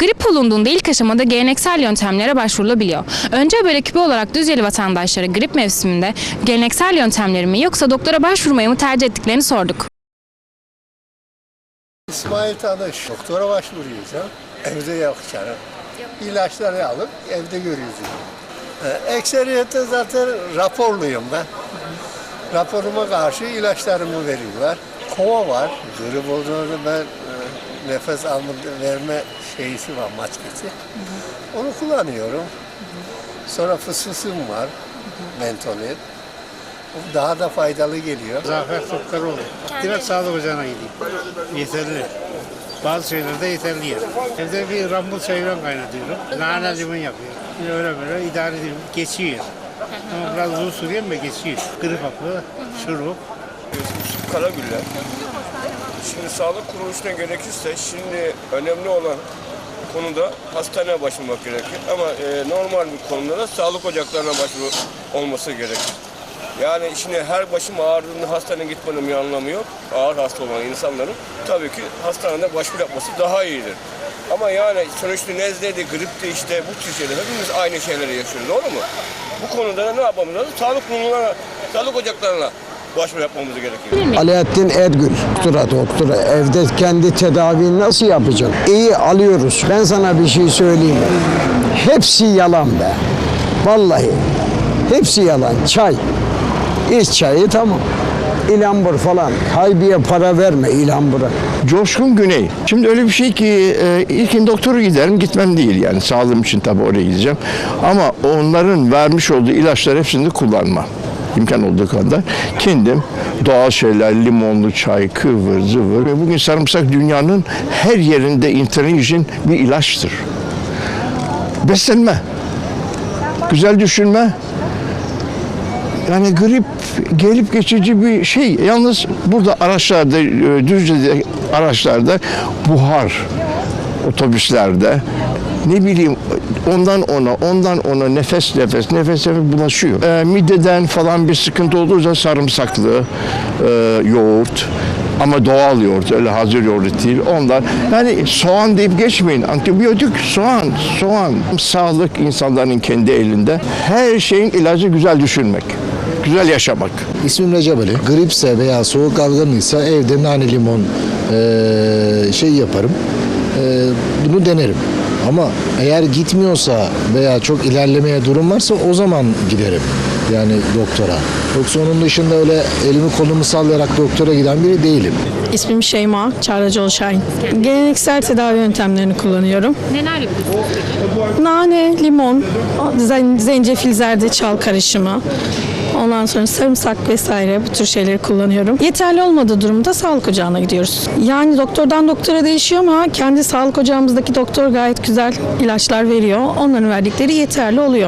Grip olunduğunda ilk aşamada geleneksel yöntemlere başvurulabiliyor. Önce böyle küpe olarak Düzceli vatandaşlara grip mevsiminde geleneksel yöntemleri mi yoksa doktora başvurmayı mı tercih ettiklerini sorduk. İsmail Tanış. Doktora başvuruyoruz ha. Evde yapacağını. İlaçları alıp evde görüyoruz. Ee, Ekseriyette zaten raporluyum ben. Raporuma karşı ilaçlarımı veriyorlar. Kova var. Grip olduğunda ben e, nefes alma verme şeysi var maskesi. Onu kullanıyorum. Sonra fısfısım var. Mentolit. O daha da faydalı geliyor. Zafer Topkaroğlu. Direkt sağlık ocağına gideyim. Yeterli. Bazı şeylerde yeterli yer. Evde bir rambul çayıran kaynatıyorum. Nane limon yapıyorum. Yine öyle böyle idare ediyorum. Geçiyor. Ama biraz uzun sürüyor ama geçiyor. Grip hapı, şurup. Karagüller. Şimdi sağlık kuruluşuna gerekirse şimdi önemli olan konuda hastaneye başvurmak gerekir. Ama e, normal bir konuda da sağlık ocaklarına başvuru olması gerekir. Yani şimdi her başım ağrıdığında hastaneye gitmenin bir anlamı yok. Ağır hasta olan insanların tabii ki hastanede başvuru yapması daha iyidir. Ama yani sonuçta nezleydi, gripti işte bu tür şeyler hepimiz aynı şeyleri yaşıyoruz doğru mu? Bu konuda ne yapmamız lazım? Sağlık kuruluna, sağlık ocaklarına başvuru yapmamız gerekiyor. Alaaddin Ergül, doktora doktora evde kendi tedavini nasıl yapacak? İyi alıyoruz. Ben sana bir şey söyleyeyim. Hepsi yalan be. Vallahi. Hepsi yalan. Çay. İç çayı tamam. İlambur falan. Haybiye para verme ilambura. Coşkun Güney. Şimdi öyle bir şey ki e, ilkin doktora giderim gitmem değil yani sağlığım için tabii oraya gideceğim. Ama onların vermiş olduğu ilaçlar hepsini kullanma. İmkan olduğu kadar kendim doğal şeyler, limonlu çay, kıvır, zıvır. Ve bugün sarımsak dünyanın her yerinde internet için bir ilaçtır. Beslenme, güzel düşünme, yani grip gelip geçici bir şey. Yalnız burada araçlarda, e, Düzce'de araçlarda buhar, otobüslerde ne bileyim ondan ona, ondan ona nefes nefes, nefes nefes bulaşıyor. E, mideden falan bir sıkıntı olduğu sarımsaklı e, yoğurt ama doğal yoğurt, öyle hazır yoğurt değil. Onlar yani soğan deyip geçmeyin. Antibiyotik soğan, soğan. Sağlık insanların kendi elinde. Her şeyin ilacı güzel düşünmek. Güzel yaşamak. İsmim Recep Ali. Gripse veya soğuk algınlıysa evde nane limon eee, şey yaparım. Eee, bunu denerim. Ama eğer gitmiyorsa veya çok ilerlemeye durum varsa o zaman giderim. Yani doktora. Yoksa onun dışında öyle elimi kolumu sallayarak doktora giden biri değilim. İsmim Şeyma Çağrıcıoğlu Şahin. Geleneksel tedavi yöntemlerini kullanıyorum. Neler yapıyorsunuz? Nane, limon, zen- zencefil, zerdeçal karışımı. Ondan sonra sarımsak vesaire bu tür şeyleri kullanıyorum. Yeterli olmadığı durumda sağlık ocağına gidiyoruz. Yani doktordan doktora değişiyor ama kendi sağlık ocağımızdaki doktor gayet güzel ilaçlar veriyor. Onların verdikleri yeterli oluyor.